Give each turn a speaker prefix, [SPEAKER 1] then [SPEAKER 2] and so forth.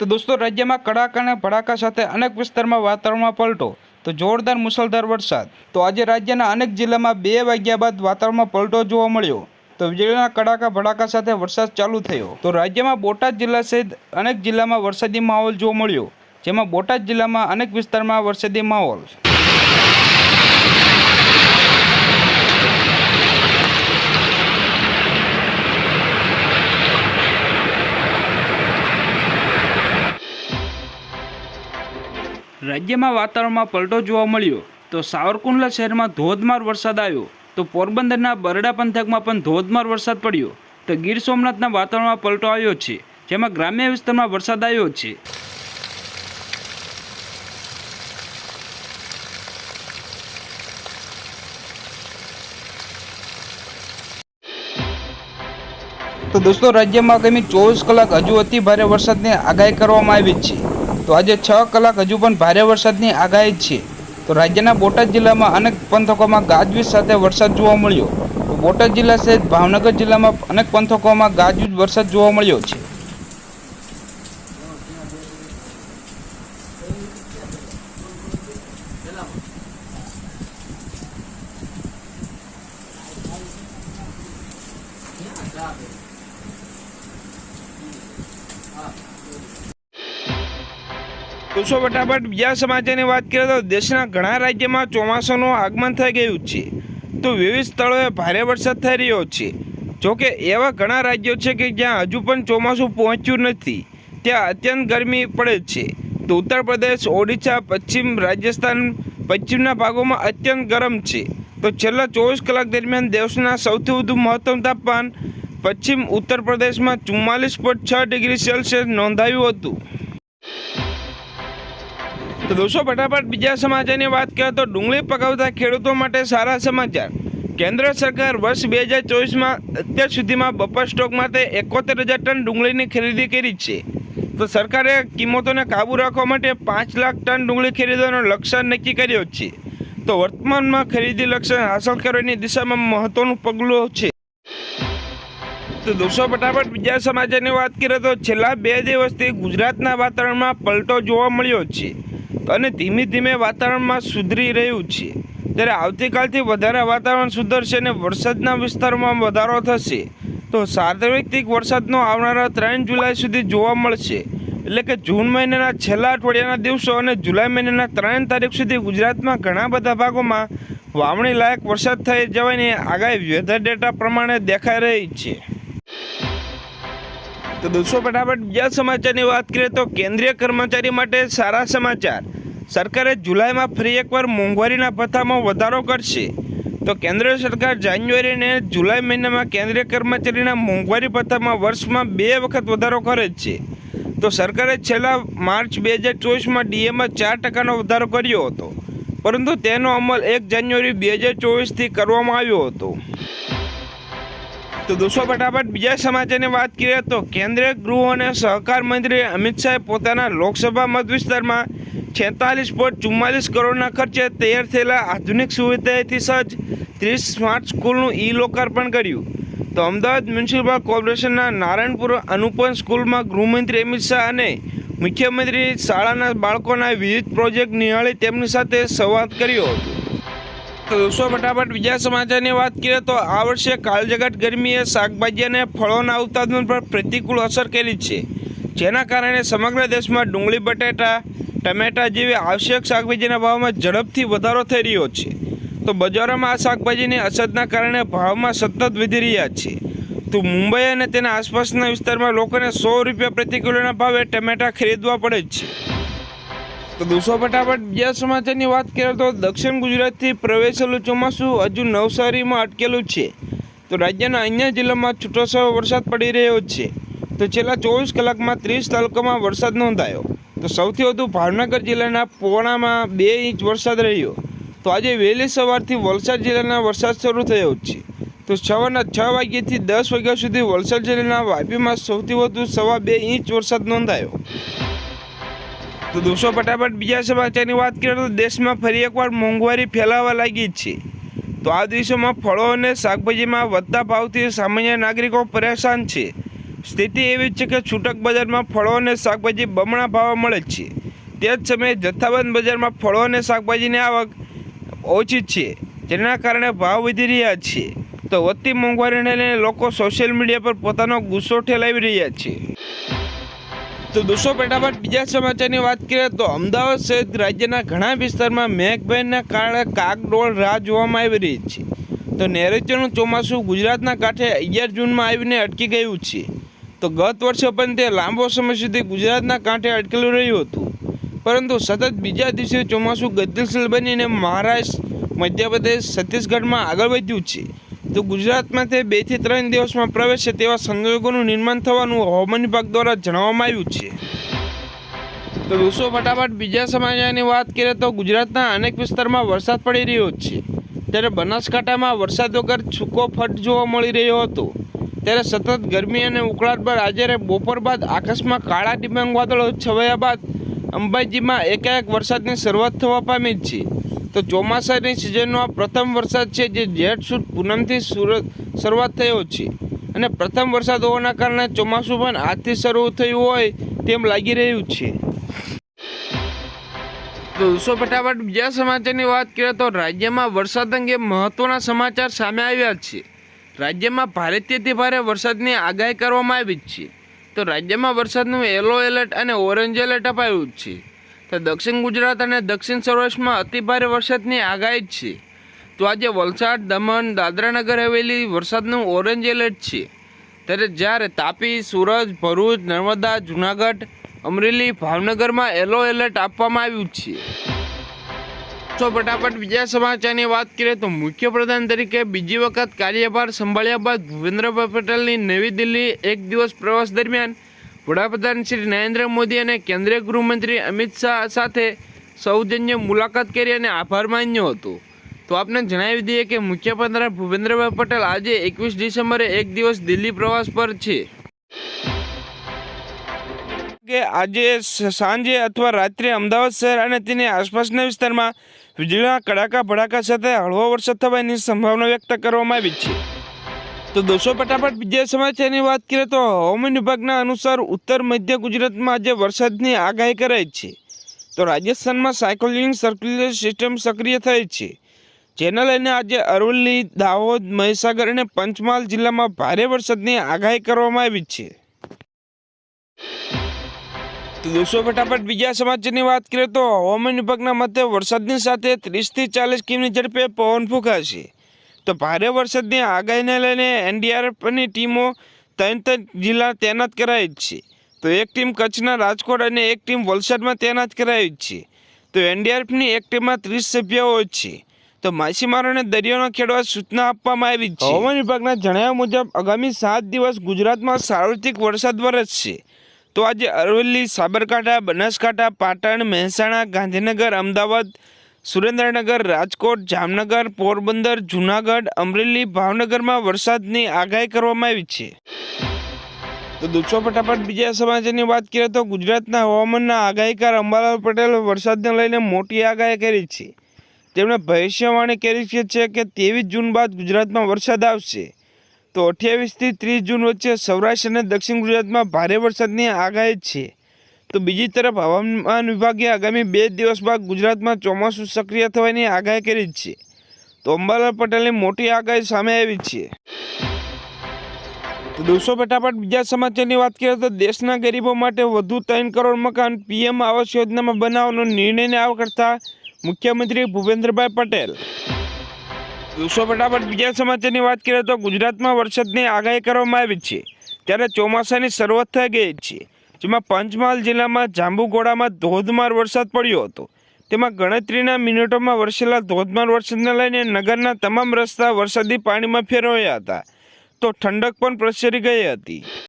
[SPEAKER 1] તો દોસ્તો, રાજ્યમાં કડાકા અને ભડાકા સાથે અનેક વિસ્તારમાં વાતાવરણમાં પલટો, તો જોરદાર મુસળધાર વરસાદ. તો આજે રાજ્યના અનેક જિલ્લામાં બે વાગ્યા બાદ વાતાવરણમાં પલટો જોવા મળ્યો. તો વીજળીના કડાકા, ભડાકા સાથે વરસાદ ચાલુ થયો. તો રાજ્યમાં બોટાદ જિલ્લા સહિત અનેક જિલ્લામાં વરસાદી માહોલ જોવા મળ્યો, જેમાં બોટાદ જિલ્લામાં અનેક વિસ્તારમાં વરસાદી માહોલ. રાજ્યમાં વાતાવરણમાં પલટો જોવા મળ્યો તો સાવરકુંડલા શહેરમાં ધોધમાર વરસાદ આવ્યો તો પોરબંદરના બરડા પંથકમાં પણ ધોધમાર વરસાદ પડ્યો તો ગીર સોમનાથના વાતાવરણમાં પલટો આવ્યો છે, જેમાં ગ્રામ્ય વિસ્તારમાં વરસાદ આવ્યો છે. તો દોસ્તો, રાજ્યમાં આગામી ચોવીસ કલાક હજુ અતિ ભારે વરસાદની આગાહી કરવામાં આવી છે. તો આજે છ કલાક હજુ પણ ભારે વરસાદની આગાહી છે. તો રાજ્યના બોટાદ જિલ્લામાં અનેક પંથકોમાં ગાજવીજ સાથે વરસાદ જોવા મળ્યો. તો બોટાદ જિલ્લા સહિત ભાવનગર જિલ્લામાં અનેક પંથકોમાં ગાજવીજ વરસાદ જોવા મળ્યો છે. દોસ્તો ફટાફટ બીજા સમાચારની વાત કરીએ તો દેશના ઘણા રાજ્યમાં ચોમાસાનું આગમન થઈ ગયું છે. તો વિવિધ સ્થળોએ ભારે વરસાદ થઈ રહ્યો છે. જોકે એવા ઘણા રાજ્યો છે કે જ્યાં હજુ પણ ચોમાસું પહોંચ્યું નથી. ત્યાં અત્યંત ગરમી પડે છે. તો ઉત્તર પ્રદેશ, ઓડિશા, પશ્ચિમ રાજસ્થાન, પશ્ચિમના ભાગોમાં અત્યંત ગરમ છે. તો છેલ્લા ચોવીસ કલાક દરમિયાન દેશના સૌથી વધુ મહત્તમ તાપમાન પશ્ચિમ ઉત્તર પ્રદેશમાં ચુમ્માલીસ પોઈન્ટ છ ડિગ્રી સેલ્સિયસ નોંધાયું હતું. તો દોસ્તો, ફટાફટ બીજા સમાચારની વાત કરીએ તો ડુંગળી પકાવતા ખેડૂતો માટે સારા સમાચાર. કેન્દ્ર સરકાર વર્ષ બે હજાર ચોવીસમાં અત્યાર સુધીમાં બપર સ્ટોક માટે એકોતેર હજાર ટન ડુંગળીની ખરીદી કરી છે. તો સરકારે કિંમતોને કાબૂ રાખવા માટે પાંચ લાખ ટન ડુંગળી ખરીદવાનો લક્ષ્ય નક્કી કર્યો છે. તો વર્તમાનમાં ખરીદી લક્ષ્ય હાંસલ કરવાની દિશામાં મહત્વનું પગલું છે. તો દોસ્તો, ફટાફટ બીજા સમાચારની વાત કરીએ તો છેલ્લા બે દિવસથી ગુજરાતના વાતાવરણમાં પલટો જોવા મળ્યો છે. અને ધીમે ધીમે વાતાવરણમાં સુધરી રહ્યું છે. ત્યારે આવતીકાલથી વધારે વાતાવરણ સુધરશે અને વરસાદના વિસ્તારોમાં વધારો થશે, તો સાર્વત્રિક વરસાદનો આવનારા ત્રણ જુલાઈ સુધી જોવા મળશે. એટલે કે જૂન મહિનાના છેલ્લા અઠવાડિયાના દિવસો અને જુલાઈ મહિનાના ત્રણ તારીખ સુધી ગુજરાતમાં ઘણા બધા ભાગોમાં વાવણી લાયક વરસાદ થઈ જવાની આગાહી વેધર ડેટા પ્રમાણે દેખાઈ રહી છે. તો દોસ્તો, ફટાફટ બીજા સમાચારની વાત કરીએ તો કેન્દ્રીય કર્મચારી માટે સારા સમાચાર. સરકારે જુલાઈમાં ફરી એકવાર મોંઘવારીના ભથ્થામાં વધારો કરશે. તો કેન્દ્ર સરકાર જાન્યુઆરી અને જુલાઈ મહિનામાં કેન્દ્રીય કર્મચારીના મોંઘવારી ભથ્થામાં વર્ષમાં બે વખત વધારો કરે છે. તો સરકારે છેલ્લા માર્ચ બે હજાર ચોવીસમાં ડીએમાં ચાર ટકાનો વધારો કર્યો હતો. પરંતુ તેનો અમલ એક જાન્યુઆરી બે હજાર ચોવીસથી કરવામાં આવ્યો હતો. તો દોસ્તો, ફટાફટ બીજા સમાચારની વાત કરીએ તો કેન્દ્રીય ગૃહ અને સહકાર મંત્રી અમિત શાહે પોતાના લોકસભા મત વિસ્તારમાં છેતાલીસ પોઈન્ટ ચુમ્માલીસ કરોડના ખર્ચે તૈયાર થયેલા આધુનિક સુવિધાથી સજ્જ ત્રીસ સ્માર્ટ સ્કૂલનું ઈ લોકાર્પણ કર્યું. તો અમદાવાદ મ્યુનિસિપલ કોર્પોરેશનના નારાયણપુર અનુપમ સ્કૂલમાં ગૃહમંત્રી અમિત શાહ અને મુખ્યમંત્રી શાળાના બાળકોના વિવિધ પ્રોજેક્ટ નિહાળી તેમની સાથે સંવાદ કર્યો હતો. તો દોસ્તો, ફટાફટ બીજા સમાચારની વાત કરીએ તો આ વર્ષે કાળજગાટ ગરમીએ શાકભાજી અને ફળોના ઉત્પાદન પર પ્રતિકૂળ અસર કરી છે. જેના કારણે સમગ્ર દેશમાં ડુંગળી, બટાટા ટમેટા જેવી આવશ્યક શાકભાજીના ભાવમાં ઝડપથી વધારો થઈ રહ્યો છે. તો બજારોમાં આ શાકભાજીની અછતના કારણે ભાવમાં સતત વધી રહ્યા છે. તો મુંબઈ અને તેના આસપાસના વિસ્તારમાં લોકોને સો રૂપિયા પ્રતિ કિલોના ભાવે ટમેટા ખરીદવા પડે છે. તો દોસ્તો, ફટાફટ બીજા સમાચારની વાત કરીએ તો દક્ષિણ ગુજરાતથી પ્રવેશેલું ચોમાસું હજુ નવસારીમાં અટકેલું છે. તો રાજ્યના અન્ય જિલ્લામાં છૂટોછવાયો વરસાદ પડી રહ્યો છે. તો છેલ્લા ચોવીસ કલાકમાં ત્રીસ તાલુકામાં વરસાદ નોંધાયો. તો સૌથી વધુ ભાવનગર જિલ્લાના પોણામાં બે ઇંચ વરસાદ રહ્યો. તો આજે વહેલી સવારથી વલસાડ જિલ્લાના વરસાદ શરૂ થયો છે. તો સવારના છ વાગ્યાથી દસ વાગ્યા સુધી વલસાડ જિલ્લાના વાપીમાં સૌથી વધુ સવા બે ઇંચ વરસાદ નોંધાયો. તો દોસ્તો, ફટાફટ બીજા સમાચારની વાત કરીએ તો દેશમાં ફરી એકવાર મોંઘવારી ફેલાવા લાગી છે. તો આ દિવસોમાં ફળો અને શાકભાજીમાં વધતા ભાવથી સામાન્ય નાગરિકો પરેશાન છે. સ્થિતિ એવી છે કે છૂટક બજારમાં ફળો અને શાકભાજી બમણા ભાવે મળે છે. તે જ સમયે જથ્થાબંધ બજારમાં ફળો અને શાકભાજીની આવક ઓછી છે, જેના કારણે ભાવ વધી રહ્યા છે. તો વધતી મોંઘવારીને લઈને લોકો સોશિયલ મીડિયા પર પોતાનો ગુસ્સો ઠેલાવી રહ્યા છે. તો દોસ્તો પેટાપાટ બીજા સમાચારની વાત કરીએ તો અમદાવાદ સહિત રાજ્યના ઘણા વિસ્તારમાં મેઘભેરના કારણે કાગડોળ રાહ જોવામાં આવી રહી છે. તો નૈઋત્યનું ચોમાસું ગુજરાતના કાંઠે અગિયાર જૂનમાં આવીને અટકી ગયું છે. તો ગત વર્ષે પણ તે લાંબો સમય સુધી ગુજરાતના કાંઠે અટકેલું રહ્યું હતું. પરંતુ સતત બીજા દિવસે ચોમાસું ગતિશીલ બનીને મહારાષ્ટ્ર, મધ્યપ્રદેશ, છત્તીસગઢમાં આગળ વધ્યું છે. તો ગુજરાતમાં તે બેથી ત્રણ દિવસમાં પ્રવેશે તેવા સંજોગોનું નિર્માણ થવાનું હવામાન વિભાગ દ્વારા જણાવવામાં આવ્યું છે. તો દોસ્તો ફટાફટ બીજા સમાચારની વાત કરીએ તો ગુજરાતના અનેક વિસ્તારમાં વરસાદ પડી રહ્યો છે. ત્યારે બનાસકાંઠામાં વરસાદ વગર છૂકો ફટ જોવા મળી રહ્યો હતો. ત્યારે સતત ગરમી અને ઉકળાટ બાદ આજે બપોર બાદ આકાશમાં કાળા ડિબાંગ વાદળો છવાયા બાદ અંબાજીમાં એકાએક વરસાદની શરૂઆત થવા પામી છે. તો ચોમાસાની સિઝનનો આ પ્રથમ વરસાદ છે જે જેઠ સુદ પૂનમથી સુરત શરૂઆત થયો છે. અને પ્રથમ વરસાદ હોવાના કારણે ચોમાસું પણ આજથી શરૂ થયું હોય તેમ લાગી રહ્યું છે. તો દોસ્તો ફટાફટ બીજા સમાચારની વાત કરીએ તો રાજ્યમાં વરસાદ અંગે મહત્વના સમાચાર સામે આવ્યા છે. રાજ્યમાં ભારેથી ભારે વરસાદની આગાહી કરવામાં આવી જ છે. તો રાજ્યમાં વરસાદનું યલો એલર્ટ અને ઓરેન્જ એલર્ટ અપાયું જ છે. તો દક્ષિણ ગુજરાત અને દક્ષિણ સૌરાષ્ટ્રમાં અતિભારે વરસાદની આગાહી છે. તો આજે વલસાડ, દમણ, દાદરાનગર હવેલી વરસાદનું ઓરેન્જ એલર્ટ છે. ત્યારે જ્યારે તાપી, સુરત, ભરૂચ, નર્મદા, જુનાગઢ, અમરેલી, ભાવનગરમાં યલો એલર્ટ આપવામાં આવ્યું છે. તો ફટાફટ બીજા સમાચારની વાત કરીએ તો મુખ્યપ્રધાન તરીકે બીજી વખત કાર્યભાર સંભાળ્યા બાદ ભૂપેન્દ્રભાઈ પટેલની નવી દિલ્હી એક દિવસ પ્રવાસ દરમિયાન વડાપ્રધાન શ્રી નરેન્દ્ર મોદી અને કેન્દ્રીય ગૃહમંત્રી અમિત શાહ સાથે સૌજન્ય મુલાકાત કરી અને આભાર માન્યો હતો. તો આપને જણાવી દઈએ કે મુખ્યપ્રધાન ભૂપેન્દ્રભાઈ પટેલ આજે એકવીસ ડિસેમ્બરે એક દિવસ દિલ્હી પ્રવાસ પર છે. કે આજે સાંજે અથવા રાત્રે અમદાવાદ શહેર અને તેની આસપાસના વિસ્તારમાં વીજળીના કડાકા ભડાકા સાથે હળવો વરસાદ થવાની સંભાવના વ્યક્ત કરવામાં આવી છે. તો દોસ્તો, ફટાફટ બીજા સમાચારની વાત કરીએ તો હવામાન વિભાગના અનુસાર ઉત્તર મધ્ય ગુજરાતમાં આજે વરસાદની આગાહી કરાઈ છે. તો રાજસ્થાનમાં સાયકોલિંગ સર્ક્યુલર સિસ્ટમ સક્રિય થઈ છે. જેને લઈને આજે અરવલ્લી, દાહોદ, મહીસાગર અને પંચમહાલ જિલ્લામાં ભારે વરસાદની આગાહી કરવામાં આવી છે. દોસ્તો ફટાફટ બીજા સમાચારની વાત કરીએ તો હવામાન વિભાગના મતે વરસાદની સાથે ત્રીસથી ચાલીસ કિમી ઝડપે પવન ફૂંકાશે. તો ભારે વરસાદની આગાહીને લઈને એનડીઆરએફની ટીમો ત્રણ ત્રણ જિલ્લા તૈનાત કરાઈ છે. તો એક ટીમ કચ્છના રાજકોટ અને એક ટીમ વલસાડમાં તૈનાત કરાઈ છે. તો એનડીઆરએફની એક ટીમમાં ત્રીસ સભ્યો છે. તો માછીમારોને દરિયાનો ખેડવા સૂચના આપવામાં આવી છે. હવામાન વિભાગના જણાવ્યા મુજબ આગામી સાત દિવસ ગુજરાતમાં સાર્વત્રિક વરસાદ વરસશે. તો આજે અરવલ્લી, સાબરકાંઠા, બનાસકાંઠા, પાટણ, મહેસાણા, ગાંધીનગર, અમદાવાદ, સુરેન્દ્રનગર, રાજકોટ, જામનગર, પોરબંદર, જૂનાગઢ, અમરેલી, ભાવનગરમાં વરસાદની આગાહી કરવામાં આવી છે. તો દોસ્તો, ફટાફટ બીજા સમાચારની વાત કરીએ તો ગુજરાતના હવામાનના આગાહીકાર અંબાલાલ પટેલ વરસાદને લઈને મોટી આગાહી કરી છે. તેમણે ભવિષ્યવાણી કરી છે કે ત્રેવીસ જૂન બાદ ગુજરાતમાં વરસાદ આવશે. તો અઠ્યાવીસથી ત્રીસ જૂન વચ્ચે સૌરાષ્ટ્ર અને દક્ષિણ ગુજરાતમાં ભારે વરસાદની આગાહી છે. તો બીજી તરફ હવામાન વિભાગે આગામી બે દિવસ બાદ ગુજરાતમાં ચોમાસું સક્રિય થવાની આગાહી કરી છે. તો અંબાલાલ પટેલની મોટી આગાહી સામે આવી છે. તો દોસ્તો, ફટાફટ બીજા સમાચારની વાત કરીએ તો દેશના ગરીબો માટે વધુ ત્રણ કરોડ મકાન પીએમ આવાસ યોજનામાં બનાવવાનો નિર્ણયને આવકારતા મુખ્યમંત્રી ભૂપેન્દ્રભાઈ પટેલ. દોસ્તો ફટાફટ બીજા સમાચારની વાત કરીએ તો ગુજરાતમાં વરસાદની આગાહી કરવામાં આવી છે. ત્યારે ચોમાસાની શરૂઆત થઈ ગઈ છે. જેમાં પંચમહાલ જિલ્લામાં જાંબુઘોડામાં ધોધમાર વરસાદ પડ્યો હતો. તેમાં ગણતરીના મિનિટોમાં વરસેલા ધોધમાર વરસાદને લઈને નગરના તમામ રસ્તા વરસાદી પાણીમાં ફેરવાયા હતા. તો ઠંડક પણ પ્રસરી ગઈ હતી.